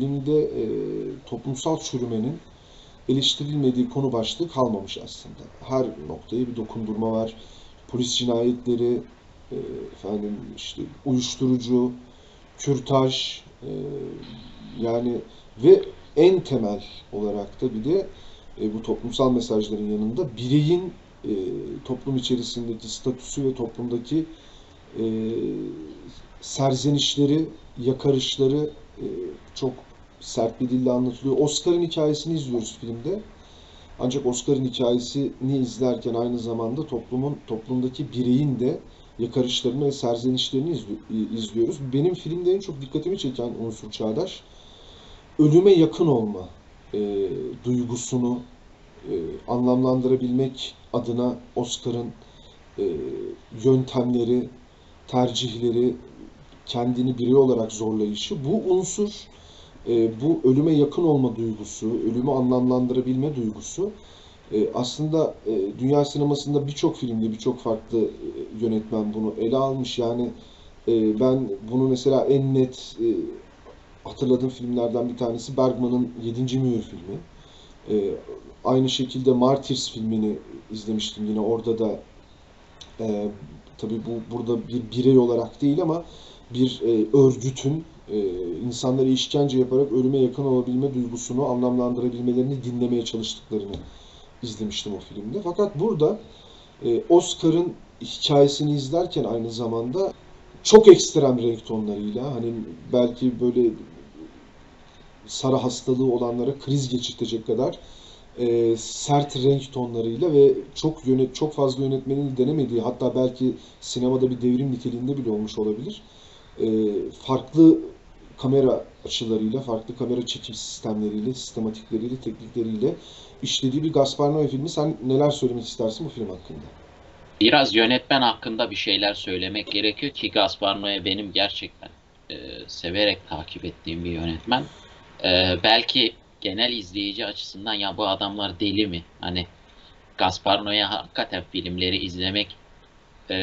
filmde e, toplumsal çürümenin eleştirilmediği konu başlığı kalmamış aslında. Her noktaya bir dokundurma var. Polis cinayetleri, e, efendim işte uyuşturucu, kürtaj, e, yani ve en temel olarak da bir de e, bu toplumsal mesajların yanında bireyin e, toplum içerisindeki statüsü ve toplumdaki e, serzenişleri, yakarışları e, çok sert bir dille anlatılıyor. Oscar'ın hikayesini izliyoruz filmde. Ancak Oscar'ın hikayesini izlerken aynı zamanda toplumun toplumdaki bireyin de yakarışlarını ve serzenişlerini izli- izliyoruz. Benim filmde en çok dikkatimi çeken unsur Çağdaş, ölüme yakın olma e, duygusunu e, anlamlandırabilmek adına Oscar'ın e, yöntemleri, tercihleri, kendini birey olarak zorlayışı, bu unsur, e, bu ölüme yakın olma duygusu, ölümü anlamlandırabilme duygusu e, aslında e, dünya sinemasında birçok filmde birçok farklı yönetmen bunu ele almış. Yani ben bunu mesela en net hatırladığım filmlerden bir tanesi Bergman'ın Yedinci Mühür filmi. Aynı şekilde Martyrs filmini izlemiştim yine orada da tabii bu burada bir birey olarak değil ama bir örgütün e, insanlara işkence yaparak ölüme yakın olabilme duygusunu anlamlandırabilmelerini dinlemeye çalıştıklarını izlemiştim o filmde. Fakat burada e, Oscar'ın hikayesini izlerken aynı zamanda çok ekstrem renk tonlarıyla hani belki böyle sarı hastalığı olanlara kriz geçirtecek kadar e, sert renk tonlarıyla ve çok yönet çok fazla yönetmenin denemediği hatta belki sinemada bir devrim niteliğinde bile olmuş olabilir. E, farklı kamera açılarıyla, farklı kamera çekim sistemleriyle, sistematikleriyle, teknikleriyle işlediği bir Gaspar Noé filmi. Sen neler söylemek istersin bu film hakkında? Biraz yönetmen hakkında bir şeyler söylemek gerekiyor ki Gaspar Noé benim gerçekten e, severek takip ettiğim bir yönetmen. E, belki genel izleyici açısından ya bu adamlar deli mi? Hani Gaspar Noé hakikaten filmleri izlemek e,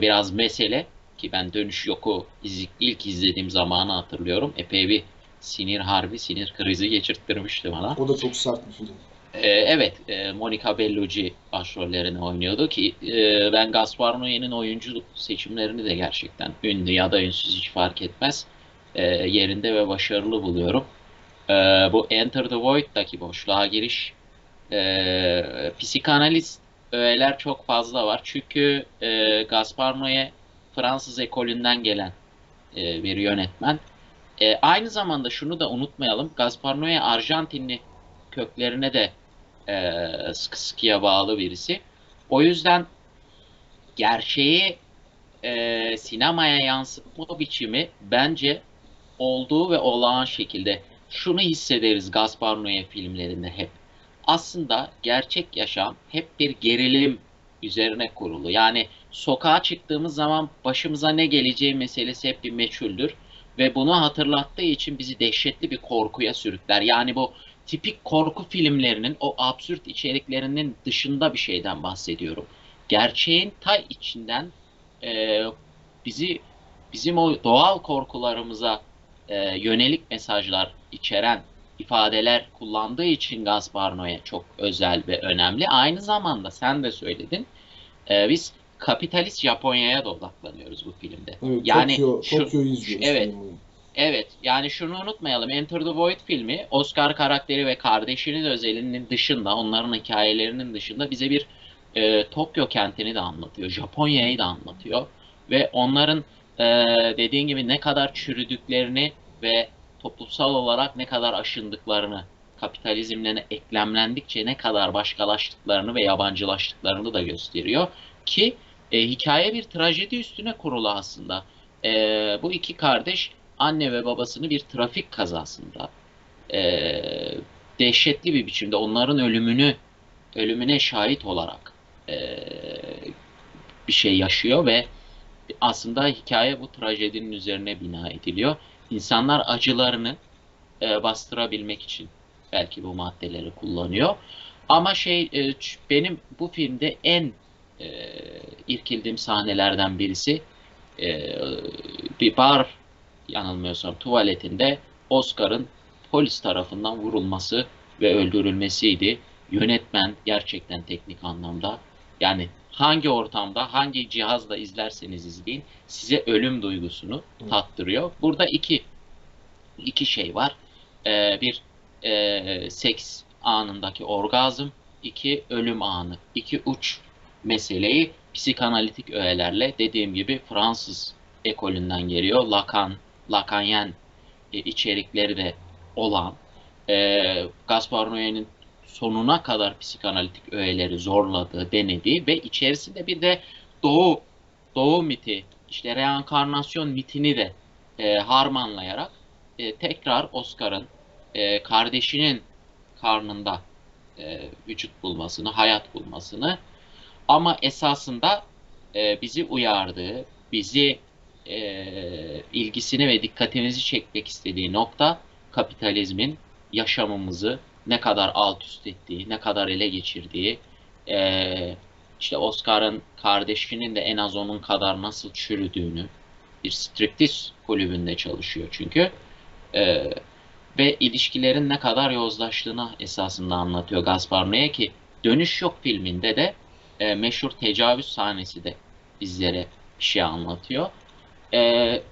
biraz mesele ki ben Dönüş Yok'u iz- ilk izlediğim zamanı hatırlıyorum. Epey bir sinir harbi, sinir krizi geçirttirmişti bana. O da çok sert bir film. Ee, evet, e, Monica Bellucci başrollerini oynuyordu ki e, ben Gaspar Noé'nin oyunculuk seçimlerini de gerçekten ünlü ya da ünsüz hiç fark etmez e, yerinde ve başarılı buluyorum. E, bu Enter the Void'daki boşluğa giriş e, psikanalist öğeler çok fazla var. Çünkü e, Gaspar Noé Fransız ekolünden gelen e, bir yönetmen. E, aynı zamanda şunu da unutmayalım. Gaspar Noé Arjantinli köklerine de e, sıkı sıkıya bağlı birisi. O yüzden gerçeği e, sinemaya yansıtma biçimi bence olduğu ve olağan şekilde şunu hissederiz Gaspar Noé filmlerinde hep. Aslında gerçek yaşam hep bir gerilim üzerine kurulu. Yani sokağa çıktığımız zaman başımıza ne geleceği meselesi hep bir meçhuldür. Ve bunu hatırlattığı için bizi dehşetli bir korkuya sürükler. Yani bu tipik korku filmlerinin o absürt içeriklerinin dışında bir şeyden bahsediyorum. Gerçeğin ta içinden e, bizi bizim o doğal korkularımıza e, yönelik mesajlar içeren ifadeler kullandığı için Gaspar Noé çok özel ve önemli. Aynı zamanda sen de söyledin. e, biz kapitalist Japonya'ya da odaklanıyoruz bu filmde. Evet, Yani Tokyo, şu- Tokyo'yu izliyoruz evet. Evet, yani şunu unutmayalım. Enter the Void filmi Oscar karakteri ve kardeşinin özelinin dışında, onların hikayelerinin dışında bize bir e, Tokyo kentini de anlatıyor. Japonya'yı da anlatıyor. Ve onların e, dediğin gibi ne kadar çürüdüklerini ve toplumsal olarak ne kadar aşındıklarını, kapitalizmle eklemlendikçe ne kadar başkalaştıklarını ve yabancılaştıklarını da gösteriyor. Ki e, hikaye bir trajedi üstüne kurulu aslında. E, bu iki kardeş anne ve babasını bir trafik kazasında eee, dehşetli bir biçimde onların ölümünü ölümüne şahit olarak eee, bir şey yaşıyor ve aslında hikaye bu trajedinin üzerine bina ediliyor. İnsanlar acılarını eee, bastırabilmek için belki bu maddeleri kullanıyor. Ama şey ç- benim bu filmde en eee irkildiğim sahnelerden birisi eee, bir bar yanılmıyorsam tuvaletinde Oscar'ın polis tarafından vurulması ve öldürülmesiydi. Yönetmen gerçekten teknik anlamda yani hangi ortamda hangi cihazla izlerseniz izleyin size ölüm duygusunu tattırıyor. Burada iki iki şey var. Ee, bir e, seks anındaki orgazm, iki ölüm anı, iki uç meseleyi psikanalitik öğelerle dediğim gibi Fransız ekolünden geliyor. Lacan, Lacanien e, içerikleri de olan e, Gaspar Noé'nin sonuna kadar psikanalitik öğeleri zorladığı, denediği ve içerisinde bir de doğu doğu miti, işte reenkarnasyon mitini de e, harmanlayarak e, tekrar Oscar'ın e, kardeşinin karnında e, vücut bulmasını, hayat bulmasını ama esasında e, bizi uyardığı, bizi e, ilgisini ve dikkatimizi çekmek istediği nokta kapitalizmin yaşamımızı ne kadar alt üst ettiği, ne kadar ele geçirdiği, e, işte Oscar'ın kardeşinin de en az onun kadar nasıl çürüdüğünü, bir striptiz kulübünde çalışıyor çünkü. E, ve ilişkilerin ne kadar yozlaştığını esasında anlatıyor Gaspar Noé ki Dönüş Yok filminde de e, meşhur tecavüz sahnesi de bizlere bir şey anlatıyor. E,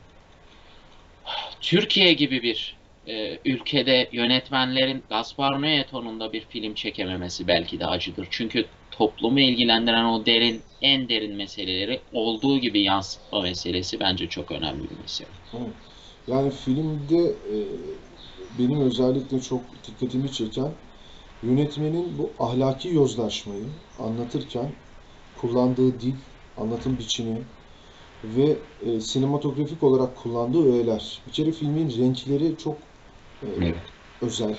Türkiye gibi bir e, ülkede yönetmenlerin Gaspar Noé tonunda bir film çekememesi belki de acıdır. Çünkü toplumu ilgilendiren o derin, en derin meseleleri olduğu gibi yansıtma meselesi bence çok önemli bir mesele. Yani filmde e, benim özellikle çok dikkatimi çeken yönetmenin bu ahlaki yozlaşmayı anlatırken kullandığı dil, anlatım biçimi ve e, sinematografik olarak kullandığı öğeler. Bir kere filmin renkleri çok Evet. özel.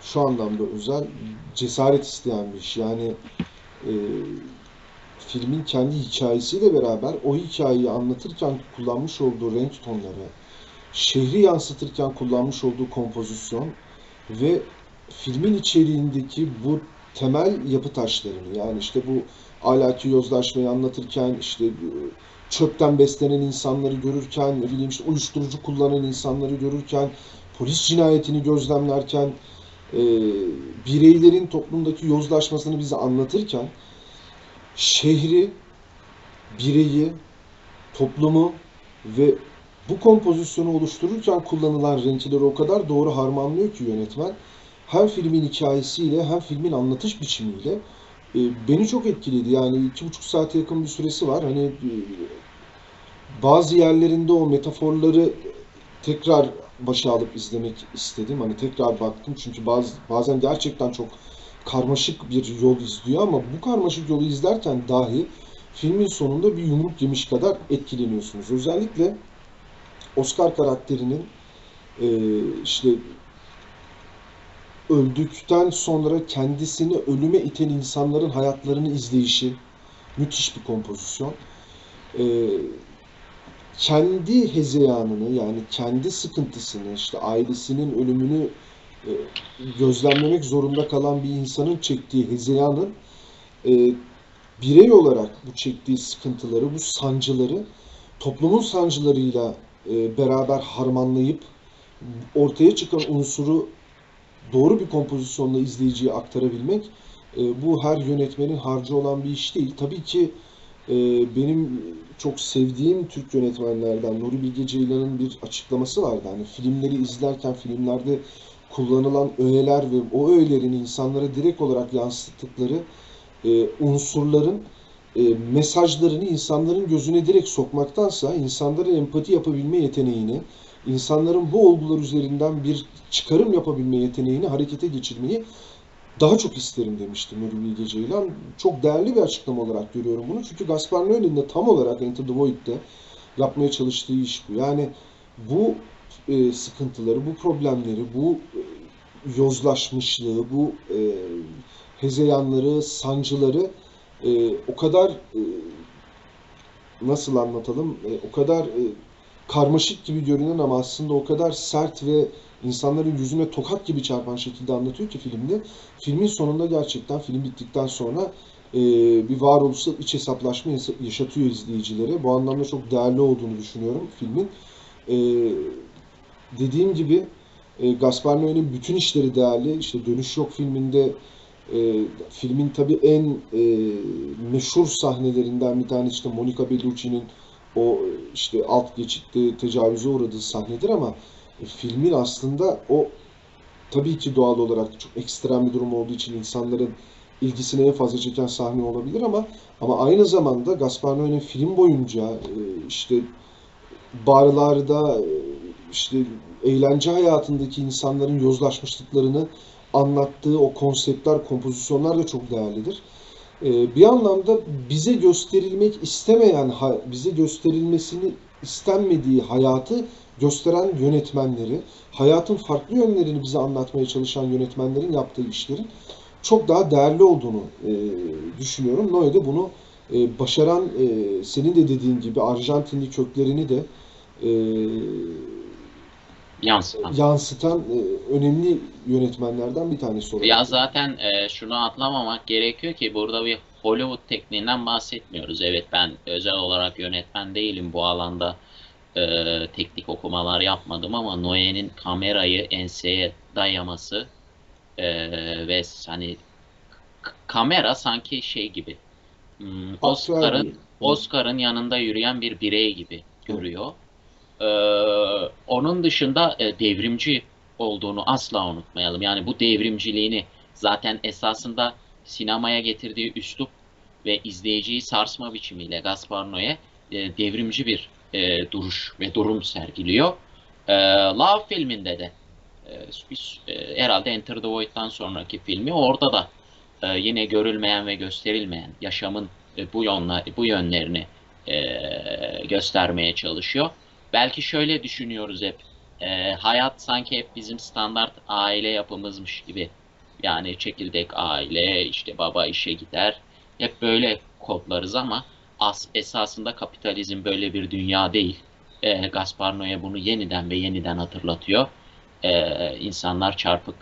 Şu anlamda özel, cesaret isteyen bir iş. Yani e, filmin kendi hikayesiyle beraber o hikayeyi anlatırken kullanmış olduğu renk tonları, şehri yansıtırken kullanmış olduğu kompozisyon ve filmin içeriğindeki bu temel yapı taşlarını yani işte bu ahlaki yozlaşmayı anlatırken işte e, çöpten beslenen insanları görürken ne bileyim işte uyuşturucu kullanan insanları görürken polis cinayetini gözlemlerken e, bireylerin toplumdaki yozlaşmasını bize anlatırken şehri, bireyi, toplumu ve bu kompozisyonu oluştururken kullanılan renkleri o kadar doğru harmanlıyor ki yönetmen. Hem filmin hikayesiyle hem filmin anlatış biçimiyle e, beni çok etkiledi. Yani iki buçuk saate yakın bir süresi var. Hani e, bazı yerlerinde o metaforları tekrar başa alıp izlemek istedim. Hani tekrar baktım çünkü bazı, bazen gerçekten çok karmaşık bir yol izliyor ama bu karmaşık yolu izlerken dahi filmin sonunda bir yumruk yemiş kadar etkileniyorsunuz. Özellikle Oscar karakterinin e, işte öldükten sonra kendisini ölüme iten insanların hayatlarını izleyişi müthiş bir kompozisyon. E, kendi hezeyanını yani kendi sıkıntısını işte ailesinin ölümünü e, gözlemlemek zorunda kalan bir insanın çektiği hezeyanın e, birey olarak bu çektiği sıkıntıları, bu sancıları toplumun sancılarıyla e, beraber harmanlayıp ortaya çıkan unsuru doğru bir kompozisyonla izleyiciye aktarabilmek bu her yönetmenin harcı olan bir iş değil. Tabii ki e, benim çok sevdiğim Türk yönetmenlerden Nuri Bilge Ceylan'ın bir açıklaması vardı. Hani filmleri izlerken filmlerde kullanılan öğeler ve o öğelerin insanlara direkt olarak yansıttıkları e, unsurların e, mesajlarını insanların gözüne direkt sokmaktansa insanların empati yapabilme yeteneğini, insanların bu olgular üzerinden bir çıkarım yapabilme yeteneğini harekete geçirmeyi daha çok isterim demişti Nuri Bilge Ceylan. Çok değerli bir açıklama olarak görüyorum bunu. Çünkü Gaspar Noé'nin de tam olarak Enter the Void'de yapmaya çalıştığı iş bu. Yani bu e, sıkıntıları, bu problemleri, bu e, yozlaşmışlığı, bu e, hezeyanları, sancıları e, o kadar e, nasıl anlatalım, e, o kadar e, karmaşık gibi görünen ama aslında o kadar sert ve insanların yüzüne tokat gibi çarpan şekilde anlatıyor ki filmde. Filmin sonunda gerçekten film bittikten sonra e, bir varoluşsal iç hesaplaşma yaşatıyor izleyicilere. Bu anlamda çok değerli olduğunu düşünüyorum filmin. E, dediğim gibi E, Gaspar Noé'nin bütün işleri değerli. İşte Dönüş Yok filminde e, filmin tabii en e, meşhur sahnelerinden bir tanesi işte Monica Bellucci'nin o işte alt geçitte tecavüze uğradığı sahnedir ama filmin aslında o tabii ki doğal olarak çok ekstrem bir durum olduğu için insanların ilgisini en fazla çeken sahne olabilir ama ama aynı zamanda Gaspar Noé'nin film boyunca e, işte barlarda e, işte eğlence hayatındaki insanların yozlaşmışlıklarını anlattığı o konseptler, kompozisyonlar da çok değerlidir. E, Bir anlamda bize gösterilmek istemeyen, bize gösterilmesini istenmediği hayatı gösteren yönetmenleri, hayatın farklı yönlerini bize anlatmaya çalışan yönetmenlerin yaptığı işlerin çok daha değerli olduğunu e, düşünüyorum. Noé de bunu e, başaran, e, senin de dediğin gibi Arjantinli köklerini de Yansıtan. yansıtan e, önemli yönetmenlerden bir tanesi olarak. Ya zaten e, şunu atlamamak gerekiyor ki burada bir Hollywood tekniğinden bahsetmiyoruz. Evet ben özel olarak yönetmen değilim bu alanda e, teknik okumalar yapmadım ama Noé'nin kamerayı enseye dayaması e, ve hani kamera sanki şey gibi hmm, Oscar'ın Oscar'ın yanında yürüyen bir birey gibi görüyor. Ee, onun dışında e, devrimci olduğunu asla unutmayalım. Yani bu devrimciliğini zaten esasında sinemaya getirdiği üslup ve izleyiciyi sarsma biçimiyle Gaspar Noé e, devrimci bir e, duruş ve durum sergiliyor. E, Love filminde de e, e, herhalde Enter the Void'dan sonraki filmi orada da e, yine görülmeyen ve gösterilmeyen yaşamın e, bu yönler, bu yönlerini e, göstermeye çalışıyor. Belki şöyle düşünüyoruz hep. e, hayat sanki hep bizim standart aile yapımızmış gibi. Yani çekirdek aile, işte baba işe gider. Hep böyle kodlarız ama as, esasında kapitalizm böyle bir dünya değil. E, Gaspar Noé bunu yeniden ve yeniden hatırlatıyor. E, insanlar çarpık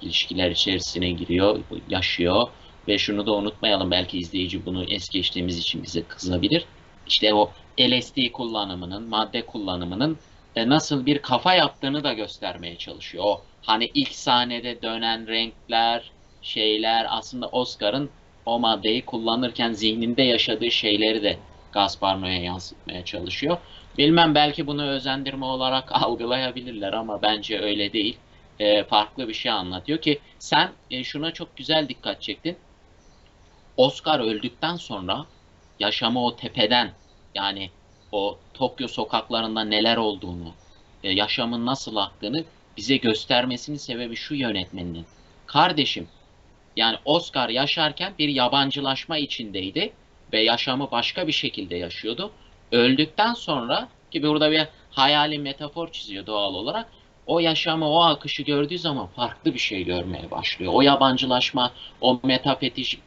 ilişkiler içerisine giriyor, yaşıyor ve şunu da unutmayalım belki izleyici bunu es geçtiğimiz için bize kızabilir. İşte o LSD kullanımının, madde kullanımının e, nasıl bir kafa yaptığını da göstermeye çalışıyor. O hani ilk sahnede dönen renkler, şeyler aslında Oscar'ın o maddeyi kullanırken zihninde yaşadığı şeyleri de Gaspar Noé yansıtmaya çalışıyor. Bilmem belki bunu özendirme olarak algılayabilirler ama bence öyle değil. E, farklı bir şey anlatıyor ki sen e, şuna çok güzel dikkat çektin. Oscar öldükten sonra yaşamı o tepeden yani o Tokyo sokaklarında neler olduğunu, e, yaşamın nasıl aktığını bize göstermesinin sebebi şu yönetmeninin. Kardeşim, yani Oscar yaşarken bir yabancılaşma içindeydi ve yaşamı başka bir şekilde yaşıyordu. Öldükten sonra ki burada bir hayali metafor çiziyor doğal olarak. O yaşamı, o akışı gördüğü zaman farklı bir şey görmeye başlıyor. O yabancılaşma, o metafetişi,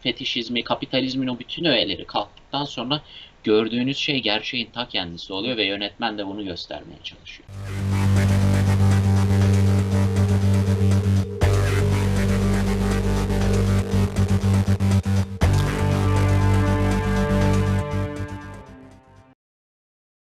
fetişizmi, kapitalizmin o bütün öğeleri kalktıktan sonra gördüğünüz şey gerçeğin ta kendisi oluyor ve yönetmen de bunu göstermeye çalışıyor.